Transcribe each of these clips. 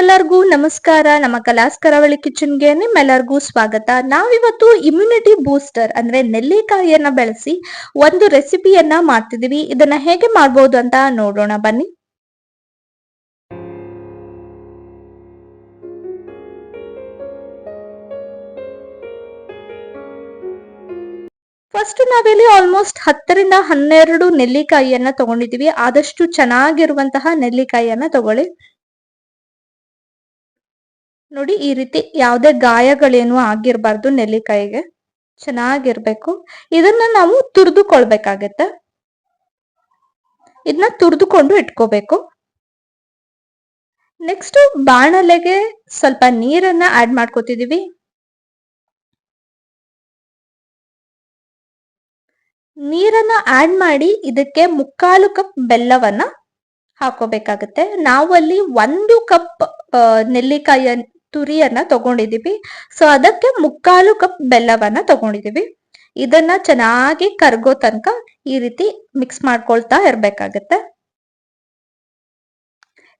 ಎಲ್ಲರಿಗೂ ನಮಸ್ಕಾರ. ನಮ್ಮ ಕಲಾಸ್ ಕರಾವಳಿ ಕಿಚನ್ಗೆ ನಿಮ್ಮೆಲ್ಲರಿಗೂ ಸ್ವಾಗತ. ನಾವಿವತ್ತು ಇಮ್ಯುನಿಟಿ ಬೂಸ್ಟರ್ ಅಂದ್ರೆ ನೆಲ್ಲಿಕಾಯಿಯನ್ನ ಬೆಳೆಸಿ ಒಂದು ರೆಸಿಪಿಯನ್ನ ಮಾಡ್ತಿದೀವಿ. ಇದನ್ನ ಹೇಗೆ ಮಾಡ್ಬೋದು ಅಂತ ನೋಡೋಣ. ಬನ್ನಿ. ಫಸ್ಟ್ ನಾವಿಲ್ಲಿ ಆಲ್ಮೋಸ್ಟ್ ಹತ್ತರಿಂದ ಹನ್ನೆರಡು ನೆಲ್ಲಿಕಾಯಿಯನ್ನ ತಗೊಂಡಿದೀವಿ. ಆದಷ್ಟು ಚೆನ್ನಾಗಿರುವಂತಹ ನೆಲ್ಲಿಕಾಯಿಯನ್ನ ತಗೊಳ್ಳಿ. ನೋಡಿ ಈ ರೀತಿ ಯಾವುದೇ ಗಾಯಗಳೇನು ಆಗಿರ್ಬಾರ್ದು ನೆಲ್ಲಿಕಾಯಿಗೆ. ಚೆನ್ನಾಗಿರ್ಬೇಕು. ಇದನ್ನ ನಾವು ತುರಿದುಕೊಳ್ಬೇಕಾಗತ್ತೆ. ಇದನ್ನ ತುರಿದುಕೊಂಡು ಇಟ್ಕೋಬೇಕು. ನೆಕ್ಸ್ಟ್ ಬಾಣಲೆಗೆ ಸ್ವಲ್ಪ ನೀರನ್ನ ಆಡ್ ಮಾಡ್ಕೋತಿದೀವಿ. ನೀರನ್ನ ಆಡ್ ಮಾಡಿ ಇದಕ್ಕೆ ಮುಕ್ಕಾಲು ಕಪ್ ಬೆಲ್ಲವನ್ನ ಹಾಕೋಬೇಕಾಗತ್ತೆ. ನಾವು ಅಲ್ಲಿ ಒಂದು ಕಪ್ ನೆಲ್ಲಿಕಾಯಿಯ ತುರಿಯನ್ನ ತಗೊಂಡಿದೀವಿ ಸೊ ಅದಕ್ಕೆ ಮುಕ್ಕಾಲು ಕಪ್ ಬೆಲ್ಲವನ್ನ ತಗೊಂಡಿದೀವಿ ಇದನ್ನ ಚೆನ್ನಾಗಿ ಕರ್ಗೋ ತನಕ ಈ ರೀತಿ ಮಿಕ್ಸ್ ಮಾಡ್ಕೊಳ್ತಾ ಇರ್ಬೇಕಾಗತ್ತೆ.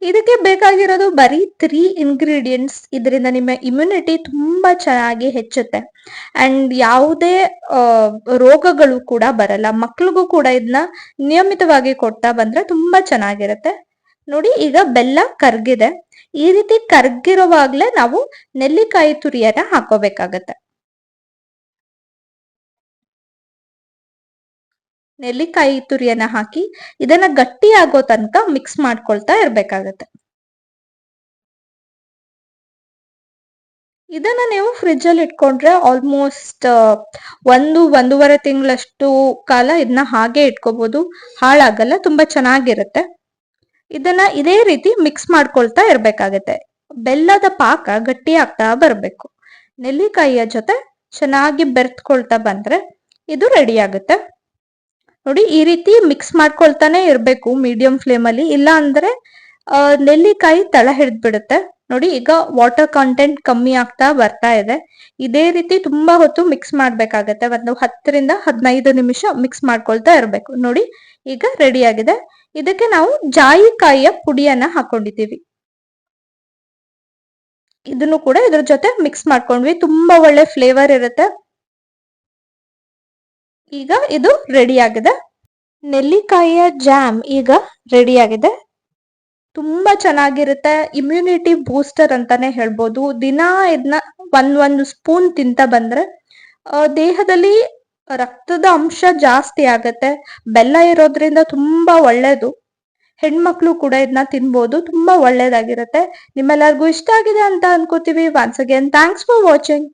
ಇದಕ್ಕೆ ಬೇಕಾಗಿರೋದು ಬರೀ ತ್ರೀ ಇಂಗ್ರೀಡಿಯೆಂಟ್ಸ್ ಇದರಿಂದ ನಿಮ್ಮ ಇಮ್ಯುನಿಟಿ ತುಂಬಾ ಚೆನ್ನಾಗಿ ಹೆಚ್ಚುತ್ತೆ. ಅಂಡ್ ಯಾವುದೇ ರೋಗಗಳು ಕೂಡ ಬರಲ್ಲ. ಮಕ್ಳಿಗೂ ಕೂಡ ಇದನ್ನ ನಿಯಮಿತವಾಗಿ ಕೊಡ್ತಾ ಬಂದ್ರೆ ತುಂಬಾ ಚೆನ್ನಾಗಿರುತ್ತೆ. ನೋಡಿ, ಈಗ ಬೆಲ್ಲ ಕರ್ಗಿದೆ. ಈ ರೀತಿ ಕರ್ಗಿರುವಾಗ್ಲೇ ನಾವು ನೆಲ್ಲಿಕಾಯಿ ತುರಿಯನ್ನ ಹಾಕೋಬೇಕಾಗತ್ತೆ. ನೆಲ್ಲಿಕಾಯಿ ತುರಿಯನ್ನ ಹಾಕಿ ಇದನ್ನ ಗಟ್ಟಿ ಆಗೋ ತನಕ ಮಿಕ್ಸ್ ಮಾಡ್ಕೊಳ್ತಾ ಇರ್ಬೇಕಾಗತ್ತೆ. ಇದನ್ನ ನೀವು ಫ್ರಿಜ್ ಅಲ್ಲಿ ಇಟ್ಕೊಂಡ್ರೆ ಆಲ್ಮೋಸ್ಟ್ ಒಂದು, ಒಂದೂವರೆ ತಿಂಗಳಷ್ಟು ಕಾಲ ಇದನ್ನ ಹಾಗೆ ಇಟ್ಕೋಬಹುದು ಹಾಳಾಗಲ್ಲ, ತುಂಬಾ ಚೆನ್ನಾಗಿರುತ್ತೆ. ಇದನ್ನ ಇದೇ ರೀತಿ ಮಿಕ್ಸ್ ಮಾಡ್ಕೊಳ್ತಾ ಇರ್ಬೇಕಾಗತ್ತೆ. ಬೆಲ್ಲದ ಪಾಕ ಗಟ್ಟಿ ಆಗ್ತಾ ಬರ್ಬೇಕು. ನೆಲ್ಲಿಕಾಯಿಯ ಜೊತೆ ಚೆನ್ನಾಗಿ ಬೆರ್ತ್ಕೊಳ್ತಾ ಬಂದ್ರೆ ಇದು ರೆಡಿ ಆಗುತ್ತೆ. ನೋಡಿ, ಈ ರೀತಿ ಮಿಕ್ಸ್ ಮಾಡ್ಕೊಳ್ತಾನೆ ಇರಬೇಕು ಮೀಡಿಯಂ ಫ್ಲೇಮ್ ಅಲ್ಲಿ. ಇಲ್ಲ ಅಂದ್ರೆ ನೆಲ್ಲಿಕಾಯಿ ತಳ ಹಿಡಿದ್ಬಿಡುತ್ತೆ. ನೋಡಿ, ಈಗ ವಾಟರ್ ಕಂಟೆಂಟ್ ಕಮ್ಮಿ ಆಗ್ತಾ ಬರ್ತಾ ಇದೆ. ಇದೇ ರೀತಿ ತುಂಬಾ ಹೊತ್ತು ಮಿಕ್ಸ್ ಮಾಡ್ಬೇಕಾಗತ್ತೆ. ಒಂದು ಹತ್ತರಿಂದ ಹದಿನೈದು ನಿಮಿಷ ಮಿಕ್ಸ್ ಮಾಡ್ಕೊಳ್ತಾ ಇರಬೇಕು. ನೋಡಿ, ಈಗ ರೆಡಿ ಆಗಿದೆ. ಇದಕ್ಕೆ ನಾವು ಜಾಯಿಕಾಯಿಯ ಪುಡಿಯನ್ನ ಹಾಕೊಂಡಿದ್ದೀವಿ. ಇದನ್ನು ಕೂಡ ಇದ್ರ ಜೊತೆ ಮಿಕ್ಸ್ ಮಾಡ್ಕೊಂಡ್ವಿ. ತುಂಬಾ ಒಳ್ಳೆ ಫ್ಲೇವರ್ ಇರುತ್ತೆ. ಈಗ ಇದು ರೆಡಿ ಆಗಿದೆ. ನೆಲ್ಲಿಕಾಯಿಯ ಜಾಮ್ ಈಗ ರೆಡಿ ಆಗಿದೆ. ತುಂಬಾ ಚೆನ್ನಾಗಿರುತ್ತೆ. ಇಮ್ಯುನಿಟಿ ಬೂಸ್ಟರ್ ಅಂತಾನೆ ಹೇಳ್ಬೋದು. ದಿನ ಇದನ್ನ ಒಂದ್, ಒಂದು ಸ್ಪೂನ್ ತಿಂತ ಬಂದ್ರೆ ದೇಹದಲ್ಲಿ ರಕ್ತದ ಅಂಶ ಜಾಸ್ತಿ ಆಗತ್ತೆ. ಬೆಲ್ಲ ಇರೋದ್ರಿಂದ ತುಂಬಾ ಒಳ್ಳೇದು. ಹೆಣ್ಮಕ್ಳು ಕೂಡ ಇದನ್ನ ತಿನ್ಬೋದು, ತುಂಬಾ ಒಳ್ಳೇದಾಗಿರುತ್ತೆ. ನಿಮ್ಮೆಲ್ಲರಿಗೂ ಇಷ್ಟ ಆಗಿದೆ ಅಂತ ಅನ್ಕೋತೀವಿ. Once again thanks for watching